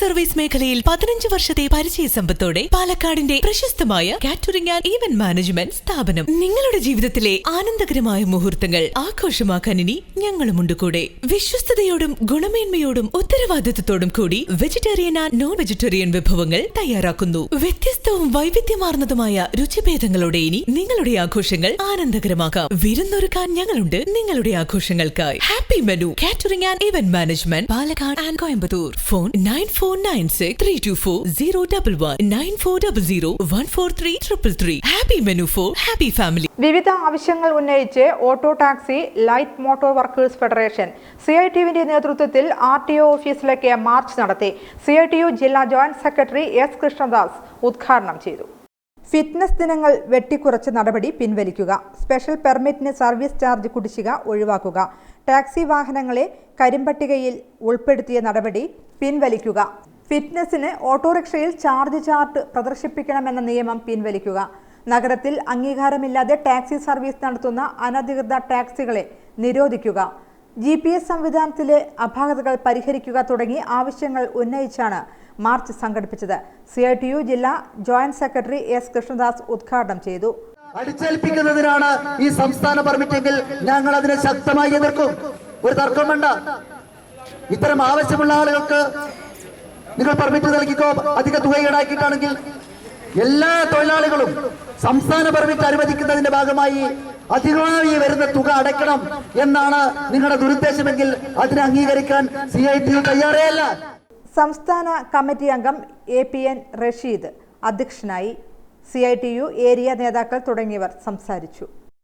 Service മേഖലയിൽ പതിനഞ്ച് വർഷത്തെ പരിചയ സമ്പത്തോടെ പാലക്കാടിന്റെ പ്രശസ്തമായ കാറ്ററിംഗ് ആൻഡ് ഇവന്റ് മാനേജ്മെന്റ് സ്ഥാപനം. നിങ്ങളുടെ ജീവിതത്തിലെ ആനന്ദകരമായ മുഹൂർത്തങ്ങൾ ആഘോഷമാക്കാൻ ഇനി ഞങ്ങളുമുണ്ട് കൂടെ. വിശ്വസ്തയോടും ഗുണമേന്മയോടും ഉത്തരവാദിത്വത്തോടും കൂടി വെജിറ്റേറിയൻ ആൻഡ് നോൺ വെജിറ്റേറിയൻ വിഭവങ്ങൾ തയ്യാറാക്കുന്നു. വ്യത്യസ്തവും വൈവിധ്യമാർന്നതുമായ രുചിഭേദങ്ങളോടെ ഇനി നിങ്ങളുടെ ആഘോഷങ്ങൾ ആനന്ദകരമാക്കാം. വിരുന്നൊരുക്കാൻ ഞങ്ങളുണ്ട് നിങ്ങളുടെ ആഘോഷങ്ങൾക്കായി. Happy menu. Catering and event management Palakkad and Coimbatore. Phone nine four nine six three two four zero double one nine four double zero one four three triple three happy menu for happy family വിവിധ ആവശ്യങ്ങൾ ഉന്നയിച്ച് auto taxi light motor workers federation C I T യുവിന്റെ നേതൃത്വത്തിൽ R T O ഓഫീസിലേക്ക് march നടത്തി. C I T U ജില്ലാ joint secretary S Krishnadas ഉദ്ഘാടനം ചെയ്തു. Fitness ദിനങ്ങൾ വെട്ടിക്കുറച്ച് നടപടി പിൻവലിക്കുക. സ്പെഷ്യൽ പെർമിറ്റിന് സർവീസ് ചാർജ് കുടിശ്ശിക ഒഴിവാക്കുക. ടാക്സി വാഹനങ്ങളെ കരിമ്പട്ടികയിൽ ഉൾപ്പെടുത്തിയ നടപടി പിൻവലിക്കുക. ഫിറ്റ്നസിന് ഓട്ടോറിക്ഷയിൽ ചാർജ് ചാർട്ട് പ്രദർശിപ്പിക്കണമെന്ന നിയമം പിൻവലിക്കുക. നഗരത്തിൽ അംഗീകാരമില്ലാതെ ടാക്സി സർവീസ് നടത്തുന്ന അനധികൃത ടാക്സികളെ നിരോധിക്കുക. ജി പി എസ് സംവിധാനത്തിലെ അപാകതകൾ പരിഹരിക്കുക തുടങ്ങി ആവശ്യങ്ങൾ ഉന്നയിച്ചാണ് മാർച്ച് സംഘടിപ്പിച്ചത്. സി ഐ ടി യു ജില്ലാ ജോയിന്റ് സെക്രട്ടറി എസ് കൃഷ്ണദാസ് ഉദ്ഘാടനം ചെയ്തു. അടിച്ചേൽപ്പിക്കുന്നതിനാണ് ഈ സംസ്ഥാന പെർമിറ്റെങ്കിൽ ഞങ്ങൾ അതിനെ ശക്തമായി എതിർക്കും. ഒരു തർക്കം വേണ്ട. ഇത്തരം ആവശ്യമുള്ള ആളുകൾക്ക് നിങ്ങൾ പെർമിറ്റ് നൽകിക്കോ? അധിക തുക ഈടാക്കിയിട്ടാണെങ്കിൽ എല്ലാ തൊഴിലാളികളും സംസ്ഥാന പെർമിറ്റ് അനുവദിക്കുന്നതിന്റെ ഭാഗമായി അധികമായി വരുന്ന തുക അടയ്ക്കണം എന്നാണ് നിങ്ങളുടെ ദുരുദ്ദേശമെങ്കിൽ അതിനെ അംഗീകരിക്കാൻ സി ഐ ടി തയ്യാറേയല്ല. സംസ്ഥാന കമ്മിറ്റി അംഗം എ പി എൻ റഷീദ് അധ്യക്ഷനായി C I T U area നേതാക്കൾ തുടങ്ങിയവർ സംസാരിച്ചു.